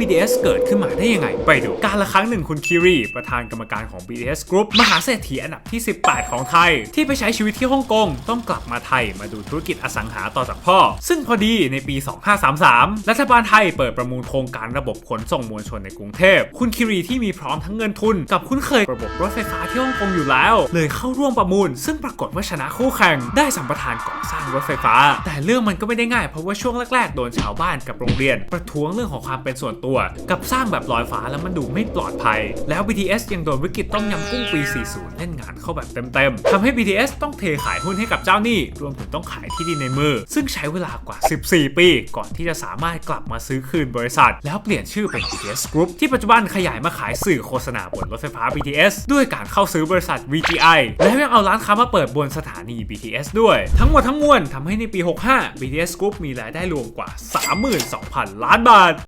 BTS เกิดขึ้นมาได้ยังไง ไปดู การละครั้งหนึ่งคุณคิรีประธานกรรมการของ BTS Group มหาเศรษฐีอันดับที่ 18 ของไทย ที่ไปใช้ชีวิตที่ฮ่องกงต้องกลับมาไทยมาดูธุรกิจอสังหาต่อจากพ่อ ซึ่งพอดีในปี 2533 รัฐบาลไทยเปิดประมูลโครงการระบบขนส่งมวลชนในกรุงเทพ คุณคิรีที่มีพร้อมทั้งเงินทุน กับคุ้นเคยระบบรถไฟฟ้าที่ฮ่องกงอยู่แล้ว เลยเข้าร่วมประมูล ซึ่งปรากฏว่าชนะคู่แข่งได้สัมปทานก่อสร้างรถไฟฟ้า แต่เรื่องมันก็ไม่ได้ง่ายเพราะว่าช่วงแรกๆโดนชาวบ้านกับโรงเรียน ประท้วงเรื่องของความเป็นส่วนตัวกับสร้างแบบลอยฟ้าแล้วมันดูไม่ปลอดภัย แล้ว BTS ยังโดนวิกฤตต้มยำกุ้งปี 40 เล่นงานเข้าแบบเต็มๆทำให้ BTS ต้องเทขายหุ้นให้กับเจ้าหนี้ รวมถึงต้องขายที่ดินในมือ ซึ่งใช้เวลากว่า 14 ปี ก่อนที่จะสามารถกลับมาซื้อคืนบริษัท แล้วเปลี่ยนชื่อเป็น BTS Group ที่ปัจจุบันขยายมาขายสื่อโฆษณาบนรถไฟฟ้า BTS ด้วยการเข้าซื้อบริษัท VGI แล้วยังเอาร้านค้ามาเปิดบนสถานี BTS ด้วย ทั้งหมดทั้งมวลทำให้ในปี 65 BTS Group มีรายได้รวมกว่า 32,000 ล้านบาท